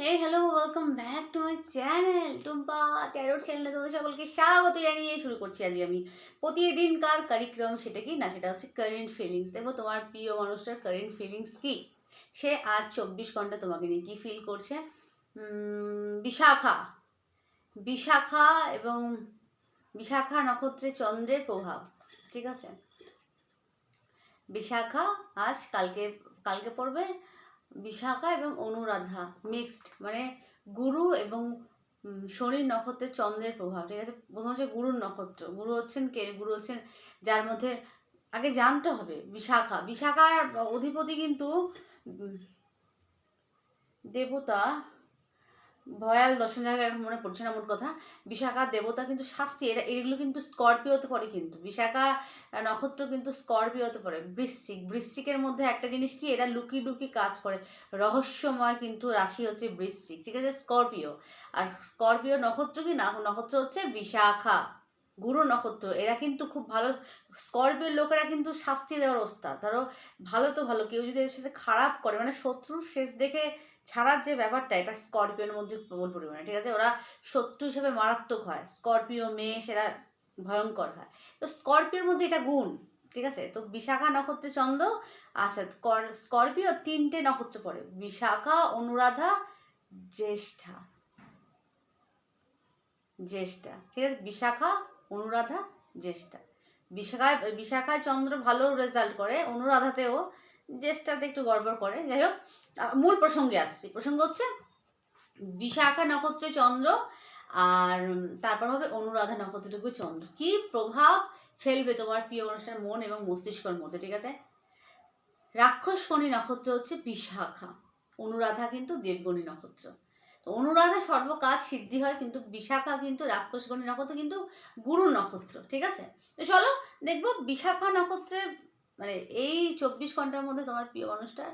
Hey hello welcome back to my channel Tumpa tarot চ্যানেলে তোমাদের সকলকে স্বাগত জানিয়ে শুরু করছি আজকে আমি। প্রতিদিনকার কারিক্রম সেটা কি? না, সেটা হচ্ছে কারেন্ট ফিলিংস দেখো তোমার প্রিয় মানুষটার কারেন্ট ফিলিংস কি? সে আজ চব্বিশ ঘণ্টা তোমাকে নিয়ে কী ফিল করছে? বিশাখা। বিশাখা এবং বিশাখা নক্ষত্রে চন্দ্রের প্রভাব, ঠিক আছে? বিশাখা আজ কালকে কালকে পড়বে। বিশাখা এবং অনুরাধা মিক্সড মানে গুরু এবং শনির শনি নক্ষত্রের চন্দ্রের প্রভাব, ঠিক আছে? প্রথম হচ্ছে গুরুর নক্ষত্র, গুরু হচ্ছেন কে? গুরু হচ্ছেন যার মধ্যে আগে জানতে হবে বিশাখা। বিশাখার অধিপতি কিন্তু দেবতা ভয়াল দর্শন জায়গায় এখন মনে পড়ছে না মোট কথা। বিশাখা দেবতা কিন্তু শাস্তি, এরা, এগুলো কিন্তু স্করপিওতে পড়ে কিন্তু। বিশাখা নক্ষত্র কিন্তু স্করপিওতে পড়ে বৃশ্চিক, বৃশ্চিকের মধ্যে একটা জিনিস কি, এরা লুকি লুকি কাজ করে। রহস্যময় কিন্তু রাশি হচ্ছে বৃশ্চিক, ঠিক আছে? স্করপিও। আর স্করপিও নক্ষত্র কি না? নক্ষত্র হচ্ছে বিশাখা, গুরু নক্ষত্র। এরা কিন্তু খুব ভালো, স্করপিওর লোকেরা কিন্তু শাস্তি দেওয়ার ওস্তাদ। ধরো, ভালো তো ভালো, কেউ যদি এর সাথে খারাপ করে মানে শত্রুর শেষ দেখে ছাড়ার যে ব্যাপারটা, এটা স্করপিওর মধ্যে প্রবল পরিমাণে, ঠিক আছে? ওরা শত্রু হিসেবে মারাত্মক হয়। স্করপিও, মেষ, এরা ভয়ঙ্কর হয়। তো স্করপিওর মধ্যে এটা গুণ, ঠিক আছে? তো বিশাখা নক্ষত্রে চন্দ্র আচ্ছা স্কর- স্করপিও তিনটে নক্ষত্র পড়ে। বিশাখা, অনুরাধা, জ্যেষ্ঠা। জ্যেষ্ঠা, ঠিক আছে? বিশাখা, অনুরাধা, জ্যেষ্ঠা। বিশাখায় বিশাখায় চন্দ্র ভালো রেজাল্ট করে, অনুরাধাতেও জ্যেষ্ঠাতে একটু গড়বড় করে। যাই হোক মূল প্রসঙ্গে আসছি। প্রসঙ্গ হচ্ছে বিশাখা নক্ষত্রে চন্দ্র আর তারপর হবে অনুরাধা নক্ষত্রটুকু চন্দ্র। কি প্রভাব ফেলবে তোমার প্রিয় মানুষটার মন এবং মস্তিষ্কের মধ্যে, ঠিক আছে? রাক্ষস শনি নক্ষত্র হচ্ছে বিশাখা। অনুরাধা কিন্তু দেবগণী নক্ষত্র। অনুরাধা সর্বকাজ সিদ্ধি হয় কিন্তু বিশাখা কিন্তু রাক্ষসগণী নক্ষত্র কিন্তু গুরু নক্ষত্র, ঠিক আছে? তো চলো দেখব বিশাখা নক্ষত্রের মানে এই চব্বিশ ঘণ্টার মধ্যে তোমার প্রিয় মানুষটার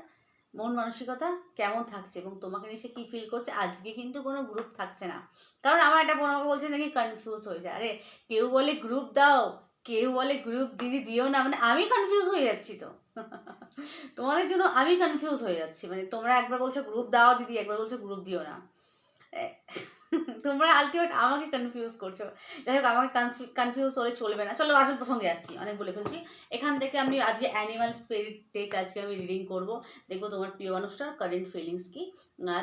মন মানসিকতা কেমন থাকছে এবং তোমাকে নিয়ে সে কী ফিল করছে? আজকে কিন্তু কোনো গ্রুপ থাকছে না। কারণ আমার একটা বোন আমাকে বলছে নাকি কনফিউজ হয়ে যায়। আরে, কেউ বলে গ্রুপ দাও, কেউ বলে গ্রুপ দিদি দিও না মানে আমি কনফিউজ হয়ে যাচ্ছি তো। তোমাদের জন্য আমি কনফিউজ হয়ে যাচ্ছি। মানে তোমরা একবার বলছো গ্রুপ দাও দিদি, একবার বলছো গ্রুপ দিও না। তোমরা আলটিমেট আমাকে কনফিউজ করছ। যাই হোক, আমাকে কনফিউজ হলে চলবে না। চলো আসল প্রসঙ্গে আসছি, অনেক বলে ফেলছি। এখান থেকে আমি আজকে অ্যানিমাল স্পিরিট টেক আজকে আমি রিডিং করব। দেখব তোমার প্রিয় মানুষটার কারেন্ট ফিলিংস কি।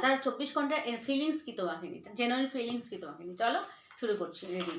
তার চব্বিশ ঘণ্টার ফিলিংস কি তোমাকে নিতে জেনুইন ফিলিংস কি তোমাকে নিতে। চলো, শুরু করছি রিডিং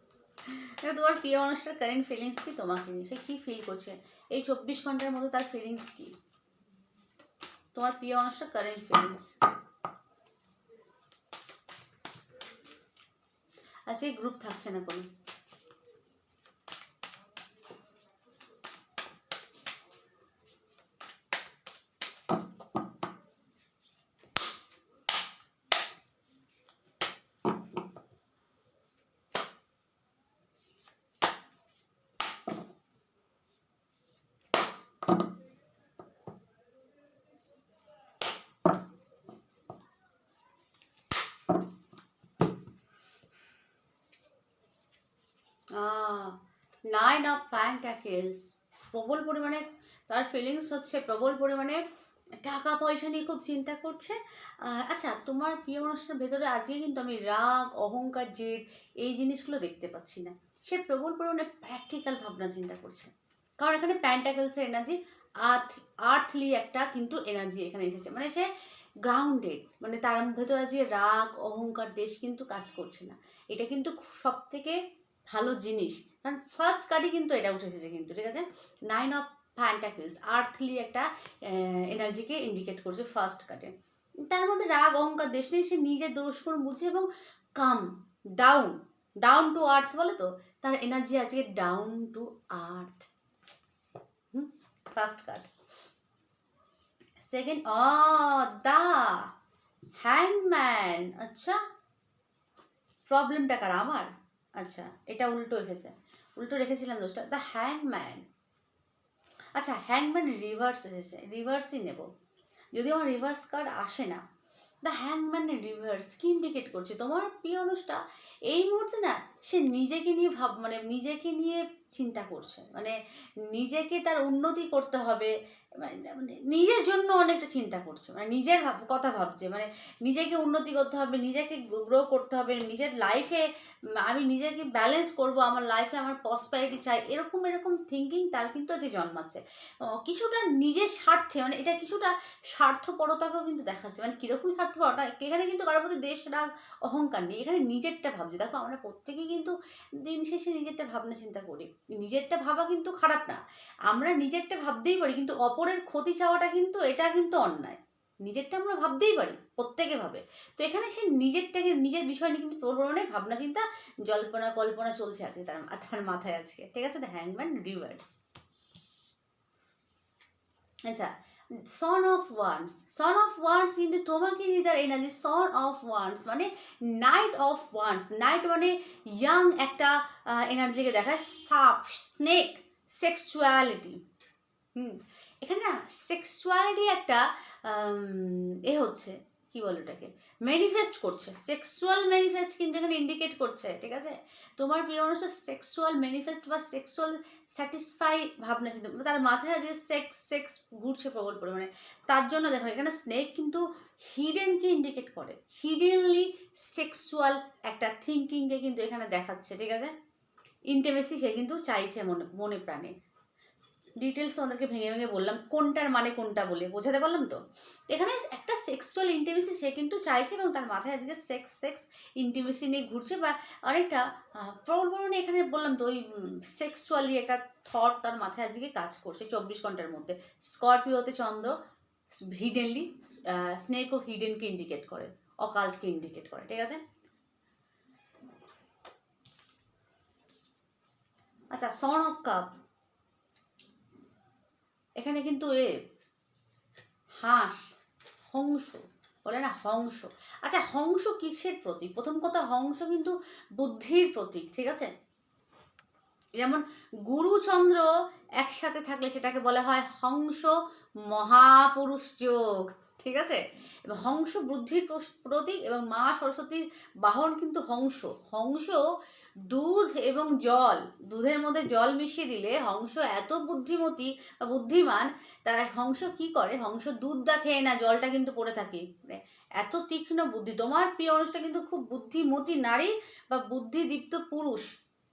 তোমার প্রিয় মানুষটার কারেন্ট ফিলিংস কি তোমাকে নিয়ে? সে কী ফিল করছে? এই চব্বিশ ঘণ্টার মধ্যে তার ফিলিংস কি? তোমার প্রিয় মানুষটার কারেন্ট ফিলিংস আজকে গ্রুপ থাকছে না কোনো। নাইন অফ প্যান্টাকেলস প্রবল পরিমাণে তার ফিলিংস হচ্ছে, প্রবল পরিমাণে টাকা পয়সা নিয়ে খুব চিন্তা করছে। আচ্ছা তোমার প্রিয় মানুষটার ভেতরে আজকে কিন্তু আমি রাগ, অহংকার, জেদ, এই জিনিসগুলো দেখতে পাচ্ছি না। সে প্রবল পরিমাণে প্র্যাকটিক্যাল ভাবনা চিন্তা করছে। কারণ এখানে প্যান্টাকেলসের এনার্জি আর্থ আর্থলি একটা কিন্তু এনার্জি এখানে এসেছে। মানে সে গ্রাউন্ডেড মানে তার ভেতরে যে রাগ, অহংকার, দেশ কিন্তু কাজ করছে না। এটা কিন্তু সব থেকে ভালো জিনিস। কারণ ফার্স্ট কার্ডই কিন্তু এটা উঠে এসেছে কিন্তু, ঠিক আছে? নাইন অফ প্যান্টাকেলস আর্থলি একটা এনার্জিকে ইন্ডিকেট করছে ফার্স্ট কার্ডে তার মধ্যে রাগ, অহংকার, দেশ নেই, সে নিজের দোষগুলো বুঝে এবং calm down down to earth বলে তো? তার এনার্জি আজকে down to earth first card second uh the হ্যাংম্যান আচ্ছা। প্রবলেমটা কার? আমার? আচ্ছা এটা উল্টো এসেছে। উল্টো রেখেছিলাম দোষটা। দ্য হ্যাংম্যান আচ্ছা হ্যাংম্যান রিভার্স এসেছে। রিভার্সই নেব। যদি আমার রিভার্স কার্ড আসে না। দ্য হ্যাংম্যান রিভার্স কি ইন্ডিকেট করছে? তোমার প্রিয় মানুষটা এই মুহূর্তে না, সে নিজেকে নিয়ে ভাব মানে নিজেকে নিয়ে চিন্তা করছে। মানে নিজেকে তার উন্নতি করতে হবে। মানে মানে নিজের জন্য অনেকটা চিন্তা করছে। মানে নিজের কথা ভাবছে। মানে নিজেকে উন্নতি করতে হবে, নিজেকে গ্রো করতে হবে, নিজের লাইফে আমি নিজেকে ব্যালেন্স করব, আমার লাইফে আমার পসপ্যারিটি চাই, এরকম এরকম থিঙ্কিং তার কিন্তু আজকে জন্মাচ্ছে। কিছুটা নিজের স্বার্থে মানে এটা কিছুটা স্বার্থপরতাকেও কিন্তু দেখাচ্ছে। মানে কীরকম স্বার্থপরতা এখানে কিন্তু কারোর প্রতি দেশ, রাগ, অহংকার নেই, এখানে নিজেরটা ভাবছে। দেখো, আমরা প্রত্যেকেই কিন্তু দিন শেষে নিজেরটা ভাবনা চিন্তা করি। নিজেরটা ভাবা কিন্তু খারাপ না। আমরা নিজেরটা ভাবতেই পারি, কিন্তু অপরের ক্ষতি চাওয়াটা কিন্তু, এটা কিন্তু অন্যায়। নিজেরটা আমরা ভাবতেই পারি, প্রত্যেকে ভাবে। তো এখানে সে নিজেরটাকে, নিজের বিষয় নিয়ে কিন্তু প্রবলনে ভাবনা চিন্তা জল্পনা কল্পনা চলছে আছে তার তার মাথায় আজকে। ঠিক আছে? দ্য হ্যাংম্যান রিভার্স আচ্ছা son of wands son of wands কিন্তু তোমাকে neither energy son of wands মানে নাইট অফ ওয়ান্স নাইট মানে ইয়াং একটা এনার্জিকে দেখায় সাপ স্নেক সেক্সুয়ালিটি হুম। এখানে না সেক্সুয়ালিটি একটা এ হচ্ছে, কি বলে ওটাকে? ম্যানিফেস্ট করছে। সেক্সুয়াল ম্যানিফেস্ট কিন্তু এখানে ইন্ডিকেট করছে, ঠিক আছে? তোমার প্রিয় মানুষের সেক্সুয়াল ম্যানিফেস্ট বা সেক্সুয়াল স্যাটিসফাই ভাবনা চিন্তা তার মাথায় যে সেক্স সেক্স ঘুরছে প্রবল পরিমাণে। তার জন্য দেখো, এখানে স্নেক কিন্তু হিডেনকে ইন্ডিকেট করে। হিডেনলি সেক্সুয়াল একটা থিঙ্কিংকে কিন্তু এখানে দেখাচ্ছে, ঠিক আছে? ইন্টিমেসি সে কিন্তু চাইছে মনে মনে প্রাণে। ডিটেলস ওদেরকে ভেঙে ভেঙে বললাম, কোনটার মানে কোনটা বলে, বোঝাতে পারলাম তো? এখানে একটা সেক্সুয়াল ইন্টিমেসি সে কিন্তু চাইছে এবং তার মাথায় আজকে সেক্স সেক্স ইন্টিমেসি নিয়ে ঘুরছে বা অনেকটা প্রবল পরিমাণে এখানে বললাম তো, ওই সেক্সুয়ালি একটা থট তার মাথায় আজকে কাজ করছে চব্বিশ ঘণ্টার মধ্যে। স্করপিওতে চন্দ্র হিডেনলি স্নেক ও হিডেনকে ইন্ডিকেট করে অকাল্টকে ইন্ডিকেট করে, ঠিক আছে? আচ্ছা সন অফ কাপ এখানে কিন্তু এ হাঁস, হংস, বলে না হংস। আচ্ছা হংস কিসের প্রতীক? প্রথম কথা, হংস কিন্তু বুদ্ধির প্রতীক, ঠিক আছে? যেমন গুরুচন্দ্র একসাথে থাকলে সেটাকে বলা হয় হংস মহাপুরুষ যোগ, ঠিক আছে? এবং হংস বুদ্ধির প্রতীক এবং মা সরস্বতীর বাহন কিন্তু হংস। হংস দুধ এবং জল, দুধের মধ্যে জল মিশিয়ে দিলে হংস এত বুদ্ধিমতী বা বুদ্ধিমান, তারা হংস কি করে? হংস দুধটা খেয়ে না, জলটা কিন্তু পড়ে থাকে। মানে এত তীক্ষ্ণ বুদ্ধি। তোমার প্রিয় মানুষটা কিন্তু খুব বুদ্ধিমতী নারী বা বুদ্ধিদীপ্ত পুরুষ।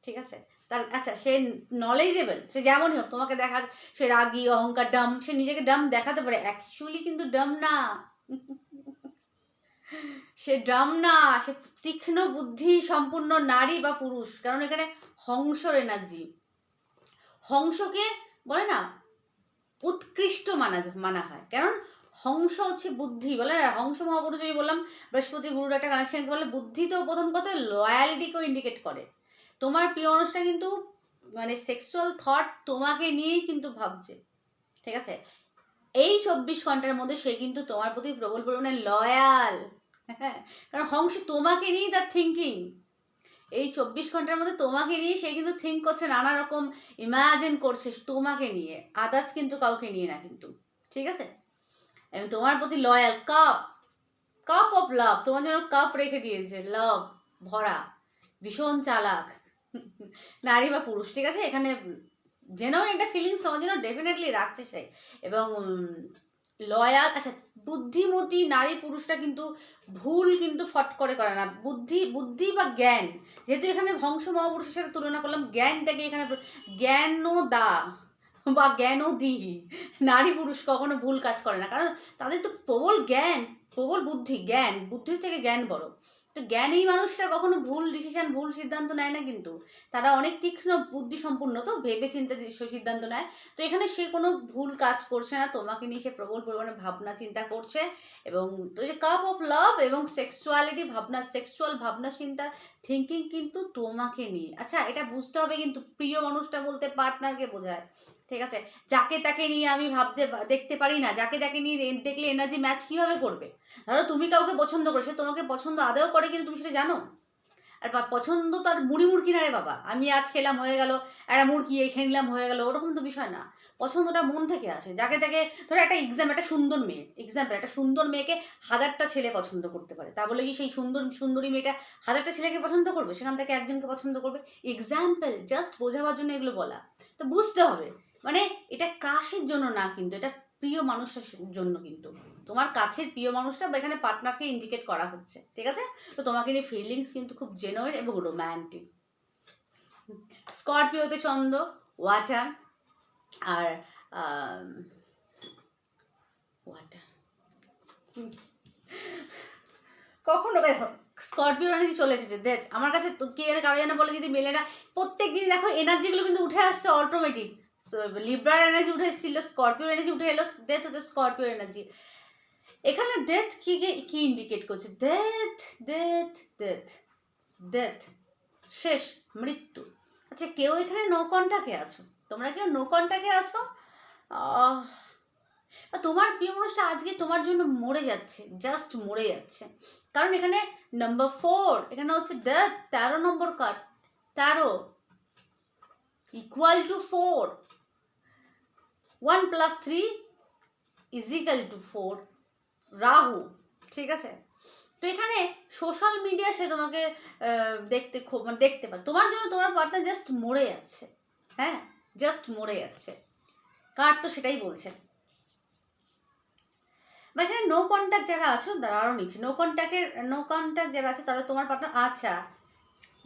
ঠিক আছে? তার আচ্ছা সে নলেজেবল সে যেমনই হোক, তোমাকে দেখা, সে রাগী, অহংকার ডাম সে নিজেকে ডাম দেখাতে পারে। অ্যাকচুয়ালি কিন্তু ডাম না। সে ড্রাম না, সে তীক্ষ্ণ বুদ্ধি সম্পূর্ণ নারী বা পুরুষ। কারণ এখানে হংসর এনার্জি হংসকে বলে না, উৎকৃষ্ট মানা মানা হয়। কারণ হংস হচ্ছে বুদ্ধি, বলে হংস মহাপুরুষ আমি বললাম, বৃহস্পতি গুরুর একটা কানেকশন বলে? বুদ্ধি তো প্রথম কথা লয়ালিটিকেও ইন্ডিকেট করে। তোমার প্রিয় মানুষটা কিন্তু মানে সেক্সুয়াল থট তোমাকে নিয়েই কিন্তু ভাবছে। ঠিক আছে? এই চব্বিশ ঘণ্টার মধ্যে সে কিন্তু তোমার প্রতি প্রবল পরিমাণে লয়াল হ্যাঁ কারণ হংস তোমাকে নিয়েই তার থিঙ্কিং এই চব্বিশ ঘণ্টার মধ্যে তোমাকে নিয়ে সে কিন্তু থিঙ্ক করছে, নানা রকম ইমাজিন করছে তোমাকে নিয়ে। আদার্স কিন্তু কাউকে নিয়ে না কিন্তু। ঠিক আছে? এবং তোমার প্রতি loyal cup cup of love তোমার জন্য কাপ রেখে দিয়েছে। লাভ ভরা, ভীষণ চালাক। নারী বা পুরুষ, ঠিক আছে? এখানে জেনেও একটা ফিলিংস তোমার জন্য ডেফিনেটলি রাখছে সে। এবং লয়াল আচ্ছা বুদ্ধিমতী নারী পুরুষটা কিন্তু ভুল কিন্তু ফট করে করে না। বুদ্ধি বুদ্ধি বা জ্ঞান, যেহেতু এখানে ভংস মহাপুরুষের সাথে তুলনা করলাম, জ্ঞানটাকে এখানে জ্ঞানও দা বা জ্ঞানও দি নারী পুরুষ কখনো ভুল কাজ করে না, কারণ তাদের তো প্রবল জ্ঞান, প্রবল বুদ্ধি, জ্ঞান, বুদ্ধির থেকে জ্ঞান বড়। তো জ্ঞানী মানুষরা কখনো ভুল ডিসিশন ভুল সিদ্ধান্ত নেয় না কিন্তু। তারা অনেক তীক্ষ্ণ বুদ্ধি সম্পূর্ণ তো ভেবে চিন্তে সিদ্ধান্ত নেয়। তো এখানে সে কোনো ভুল কাজ করছে না, তোমাকে নিয়ে সে প্রবল পরিমাণে ভাবনা চিন্তা করছে এবং তো যে কাপ অফ লাভ এবং সেক্সুয়ালিটি ভাবনা সেক্সুয়াল ভাবনা চিন্তা থিঙ্কিং কিন্তু তোমাকে নিয়ে। আচ্ছা এটা বুঝতে হবে কিন্তু প্রিয় মানুষটা বলতে পার্টনারকে বোঝায়। ঠিক আছে? যাকে তাকে নিয়ে আমি ভাবতে দেখতে পারি না, যাকে তাকে নিয়ে দেখলে এনার্জি ম্যাচ কীভাবে করবে? ধরো তুমি কাউকে পছন্দ করো, সে তোমাকে পছন্দ আদেও করে কিন্তু তুমি সেটা জানো? আর বা- পছন্দ তো আর মুড়ি মুড়কি না রে বাবা। আমি আজ খেলাম, হয়ে গেল, একটা মুড়কি খেয়ে নিলাম, হয়ে গেল, ওরকম তো বিষয় না। পছন্দটা মন থেকে আসে। যাকে তাকে, ধরো একটা এক্সাম একটা সুন্দর মেয়ে এক্সাম্পল একটা সুন্দর মেয়েকে হাজারটা ছেলে পছন্দ করতে পারে। তা বলে কি সেই সুন্দর, সুন্দরী মেয়েটা হাজারটা ছেলেকে পছন্দ করবে? সেখান থেকে একজনকে পছন্দ করবে? এক্সাম্পল জাস্ট বোঝাবার জন্য এগুলো বলা। তো বুঝতে হবে। মানে এটা ক্রাশের জন্য না কিন্তু, এটা প্রিয় মানুষের জন্য কিন্তু। তোমার কাছের প্রিয় মানুষটা এখানে পার্টনারকে ইন্ডিকেট করা হচ্ছে, ঠিক আছে? তো তোমাকে নিয়ে ফিলিংস কিন্তু খুব জেনুইন এবং রোম্যান্টিক স্করপিওতে চন্দ্র ওয়াটার আর ওয়াটার কখনো দেখো স্করপিও এনার্জি চলে এসেছে, দেখ, আমার কাছে কে কারও জানে বলে যদি মেলে না। প্রত্যেক দিন দেখো এনার্জিগুলো কিন্তু উঠে আসছে অটোমেটিক লিব্রার এনার্জি উঠে এসেছিল স্করপিও এনার্জি উঠে এলো ডেথ হচ্ছে স্করপিও এনার্জি এখানে ডেথ কি কি ইন্ডিকেট করছে? ডেথ ডেথ ডেথ ডেথ শেষ, মৃত্যু। আচ্ছা কেউ এখানে নো কন্টাকে আছো? তোমরা কেউ নো কন্টাকে আছো? তোমার প্রিয় মানুষটা আজকে তোমার জন্য মরে যাচ্ছে জাস্ট মরে যাচ্ছে। কারণ এখানে নাম্বার ফোর এখানে হচ্ছে ডেথ তেরো নম্বর কার্ড তেরো equal to four one plus three equal to four Rahu, ঠিক আছে? তো এখানে সোশ্যাল মিডিয়া সে তোমাকে দেখতে খুব মানে দেখতে পারে। তোমার জন্য তোমার পার্টনার জাস্ট মরে যাচ্ছে। হ্যাঁ? জাস্ট মরে যাচ্ছে। কার তো সেটাই বলছে বা এখানে নো কন্ট্যাক্ট যারা আছো, তারা আরও নিচ্ছে। নো কন্ট্যাক্টের নো কন্ট্যাক্ট যারা আছে, তারা তোমার পার্টনার আচ্ছা।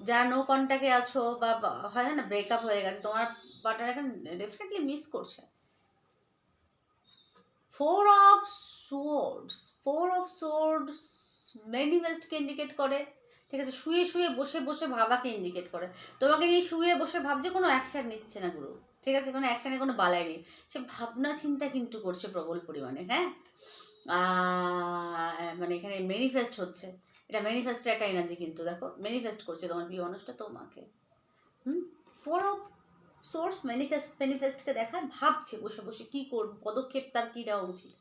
যারা নো কন্ট্যাক্টে আছো বা- হয় না ব্রেকআপ হয়ে গেছে, তোমার পার্টনার এখন ডেফিনেটলি মিস করছে। Four of swords four of swords ম্যানিফেস্টকে indicate করে। ঠিক আছে? শুয়ে শুয়ে, বসে বসে ভাবাকে ইন্ডিকেট করে। তোমাকে নিয়ে শুয়ে, বসে ভাবছে, কোনো অ্যাকশন নিচ্ছে না গুরু। ঠিক আছে? কোনো অ্যাকশানে কোনো বালাই নেই। সে ভাবনা চিন্তা কিন্তু করছে প্রবল পরিমাণে হ্যাঁ? মানে এখানে ম্যানিফেস্ট হচ্ছে। এটা ম্যানিফেস্টের একটা এনার্জি কিন্তু, দেখো? ম্যানিফেস্ট করছে তোমার প্রিয় মানুষটা তোমাকে। হুম? পুরো সোর্স ম্যানিফেস্ট ম্যানিফেস্টকে দেখায় ভাবছে বসে বসে কী করব, পদক্ষেপ তার কী দেওয়া উচিত।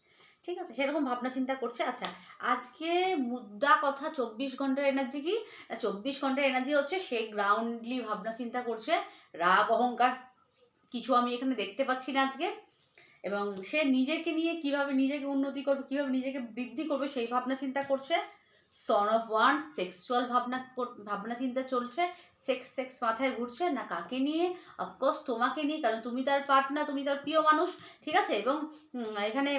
ঠিক আছে? সেরকম ভাবনা চিন্তা করছে। আচ্ছা আজকে মুদ্রা কথা চব্বিশ ঘণ্টার এনার্জি কি? চব্বিশ ঘণ্টার এনার্জি হচ্ছে সে গ্রাউন্ডলি ভাবনা চিন্তা করছে। রাগ, অহংকার কিছু আমি এখানে দেখতে পাচ্ছি না আজকে। এবং সে নিজেকে নিয়ে কীভাবে নিজেকে উন্নতি করবে, কীভাবে নিজেকে বৃদ্ধি করবে সেই ভাবনা চিন্তা করছে। সন অফ ওয়ান সেক্সুয়াল ভাবনা ভাবনা চিন্তা চলছে সেক্স সেক্স মাথায় ঘুরছে, না কাকে নিয়ে? অফকোর্স তোমাকে নিয়ে, কারণ তুমি তার পার্টনার তুমি তার প্রিয় মানুষ, ঠিক আছে? এবং এখানে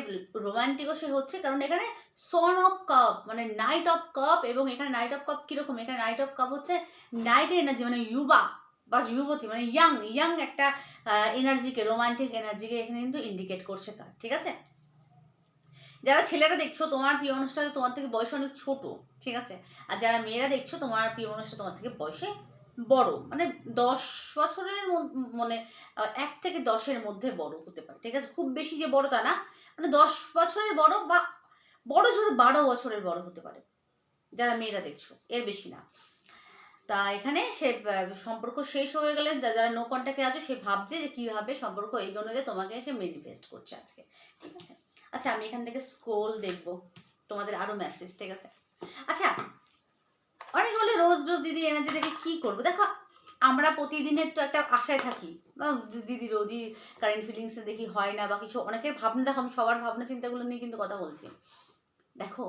রোমান্টিকও সে হচ্ছে, কারণ এখানে সন অফ কাপ মানে নাইট অফ কাপ এবং এখানে নাইট অফ কাপ কীরকম? এখানে নাইট অফ কাপ হচ্ছে নাইটের এনার্জি মানে ইউবা বা যুবতী মানে ইয়াং ইয়াং একটা এনার্জিকে রোমান্টিক এনার্জিকে এখানে কিন্তু ইন্ডিকেট করছে কার ঠিক আছে? যারা ছেলেরা দেখছ, তোমার প্রিয় অনুষ্ঠানে তোমার থেকে বয়স অনেক ছোট, ঠিক আছে? আর যারা মেয়েরা দেখছ, তোমার প্রিয় অনুষ্ঠান তোমার থেকে বয়সে বড়। মানে দশ বছরের মানে এক থেকে দশের মধ্যে বড় হতে পারে, ঠিক আছে? খুব বেশি যে বড় তা না। মানে দশ বছরের বড় বা বড় জোর বারো বছরের বড় হতে পারে, যারা মেয়েরা দেখছ, এর বেশি না। তা এখানে সে সম্পর্ক শেষ হয়ে গেলে যারা নো কন্ট্যাক্টে আছে, সে ভাবছে যে কীভাবে সম্পর্ক এগোনো যায় তোমাকে সে ম্যানিফেস্ট করছে আজকে, ঠিক আছে? আচ্ছা আমি এখান থেকে স্ক্রোল দেখব। তোমাদের আরও মেসেজ ঠিক আছে? আচ্ছা অনেক বলে রোজ রোজ দিদি এনার্জি দেখে কী করব? দেখো, আমরা প্রতিদিনের তো একটা আশায় থাকি। দিদি রোজই কারেন্ট ফিলিংসে দেখি হয় না বা কিছু, অনেকের ভাবনা, দেখো, আমি সবার ভাবনা, চিন্তাগুলো নিয়ে কিন্তু কথা বলছি। দেখো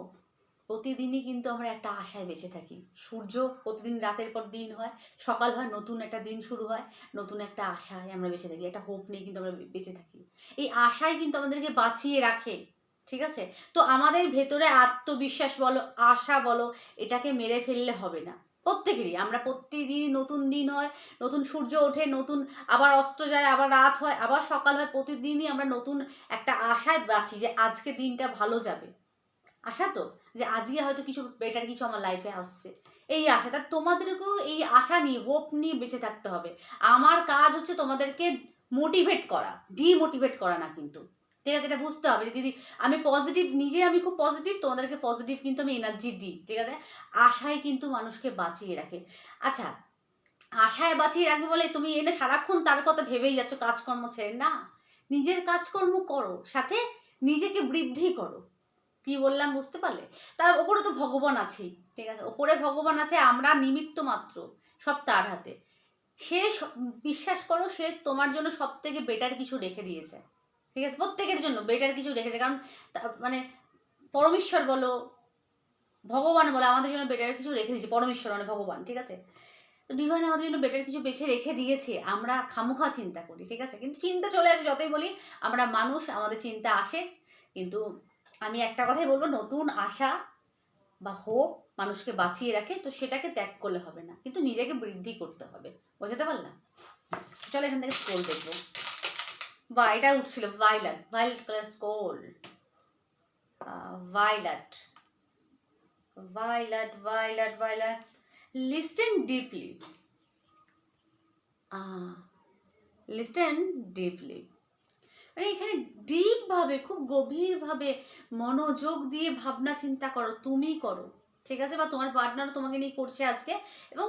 প্রতিদিনই কিন্তু আমরা একটা আশায় বেঁচে থাকি। সূর্য প্রতিদিন রাতের পর দিন হয়, সকাল হয়, নতুন একটা দিন শুরু হয়, নতুন একটা আশায় আমরা বেঁচে থাকি, একটা হোপ নিয়ে কিন্তু আমরা বেঁচে থাকি। এই আশাই কিন্তু আমাদেরকে বাঁচিয়ে রাখে, ঠিক আছে? তো আমাদের ভেতরে আত্মবিশ্বাস বলো, আশা বলো, এটাকে মেরে ফেললে হবে না। প্রত্যেকেরই, আমরা প্রতিদিনই নতুন দিন হয়, নতুন সূর্য ওঠে, নতুন আবার অস্ত যায়, আবার রাত হয়, আবার সকাল হয়, প্রতিদিনই আমরা নতুন একটা আশায় বাঁচি যে আজকে দিনটা ভালো যাবে। আশা তো? যে আজকে হয়তো কিছু বেটার কিছু আমার লাইফে আসছে। এই আশা, তা তোমাদেরকেও এই আশা নিয়ে হোপ নিয়ে বেঁচে থাকতে হবে। আমার কাজ হচ্ছে তোমাদেরকে মোটিভেট করা ডিমোটিভেট করা না কিন্তু। ঠিক আছে? এটা বুঝতে হবে যে দিদি, আমি পজিটিভ নিজে আমি খুব পজিটিভ তোমাদেরকে পজিটিভ কিন্তু আমি এনার্জি দিই, ঠিক আছে? আশায় কিন্তু মানুষকে বাঁচিয়ে রাখে। আচ্ছা আশায় বাঁচিয়ে রাখবে বলে তুমি এনে সারাক্ষণ তার কথা ভেবেই যাচ্ছ, কাজকর্ম ছেড়ে না। নিজের কাজকর্ম করো, সাথে নিজেকে বৃদ্ধি করো। কি বললাম বুঝতে পারলে? তার ওপরে তো ভগবান আছেই, ঠিক আছে? ওপরে ভগবান আছে, আমরা নিমিত্ত মাত্র, সব তার হাতে। সে বিশ্বাস করো, সে তোমার জন্য সব থেকে বেটার কিছু রেখে দিয়েছে, ঠিক আছে? প্রত্যেকের জন্য বেটার কিছু রেখেছে, কারণ মানে পরমেশ্বর বলো, ভগবান বলো, আমাদের জন্য বেটার কিছু রেখে দিয়েছে, পরমেশ্বর মানে ভগবান, ঠিক আছে? ডিভাইন আমাদের জন্য বেটার কিছু বেছে রেখে দিয়েছে, আমরা খামোখা চিন্তা করি, ঠিক আছে? কিন্তু চিন্তা চলে আসে, যতই বলি, আমরা মানুষ, আমাদের চিন্তা আসে, কিন্তু আমি একটা কথাই বলব, নতুন আশা বা হোপ মানুষকে বাঁচিয়ে রাখে, তো সেটাকে ত্যাগ করলে হবে না। কিন্তু নিজেকে বৃদ্ধি করতে হবে। বোঝাতে পারলাম? চলো এখান থেকে স্কোল দেখব। বা এটা উঠছিল violet violet colour scroll violet violet violet violet listen deeply listen deeply মানে এখানে ডিপভাবে, খুব গভীরভাবে মনোযোগ দিয়ে ভাবনা চিন্তা করো তুমি করো। ঠিক আছে? বা তোমার পার্টনার তোমাকে নিয়ে করছে আজকে। এবং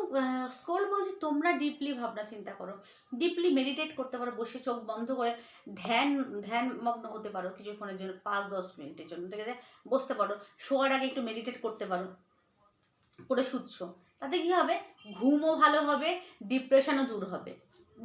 স্কোল বলছে তোমরা ডিপলি ভাবনা চিন্তা করো। ডিপলি মেডিটেট করতে পারো, বসে চোখ বন্ধ করে ধ্যান ধ্যান মগ্ন হতে পারো কিছুক্ষণের জন্য, পাঁচ, দশ মিনিটের জন্য। ঠিক আছে? বসতে পারো, শোয়ার আগে একটু মেডিটেট করতে পারো। করে শুচ্ছ। তাতে কি হবে? ঘুমও ভালো হবে ডিপ্রেশনও দূর হবে।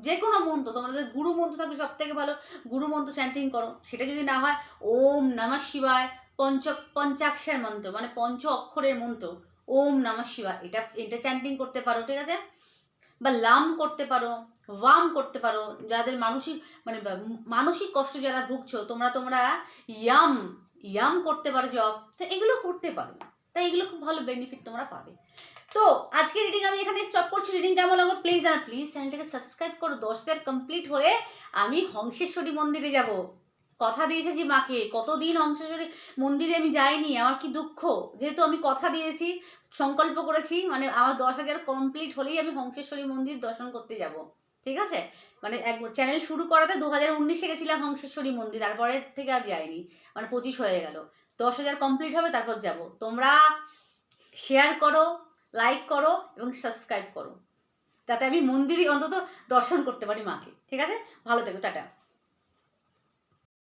যে কোনো মন্ত্র, তোমাদের গুরু মন্ত্র থাকবে সব থেকে ভালো। গুরু মন্ত্র চ্যান্টিং করো। সেটা যদি না হয়, ওম নমঃ শিবায় পঞ্চ, পঞ্চাক্ষের মন্ত্র মানে পঞ্চ অক্ষরের মন্ত্র। ওম নমঃ শিবায়, এটা এটা চ্যান্টিং করতে পারো, ঠিক আছে? বা লাম করতে পারো, ওয়াম করতে পারো। যাদের মানসিক মানে মানসিক কষ্ট যারা ভুগছো, তোমরা তোমরা ইয়াম ইয়াম করতে পারো জব তো এগুলো করতে পারো। তাই এগুলো খুব ভালো বেনিফিট তোমরা পাবে। তো আজকে রিডিং আমি এখানে স্টপ করছি। রিডিং কেমন লাগল প্লিজ জানা প্লিজ চ্যানেলটাকে সাবস্ক্রাইব করো। দশ হাজার কমপ্লিট হয়ে আমি হংসেশ্বরী মন্দিরে যাব। কথা দিয়েছে যে মাকে, কতদিন হংসেশ্বরী মন্দিরে আমি যাইনি? আমার কি দুঃখ? যেহেতু আমি কথা দিয়েছি, সংকল্প করেছি মানে আমার দশ হাজার কমপ্লিট হলেই আমি হংসেশ্বরী মন্দির দর্শন করতে যাব। ঠিক আছে? মানে এক চ্যানেল শুরু করাতে দু হাজার উনিশে গেছিলাম হংসেশ্বরী মন্দির, তারপরে থেকে আর যাইনি। মানে পঁচিশ হয়ে গেল। দশ হাজার কমপ্লিট হবে, তারপর যাব। তোমরা শেয়ার করো। লাইক করো এবং সাবস্ক্রাইব করো। যাতে আমি মন্দিরই অন্তত দর্শন করতে পারি মাকে। ঠিক আছে? ভালো থেকো, টাটা।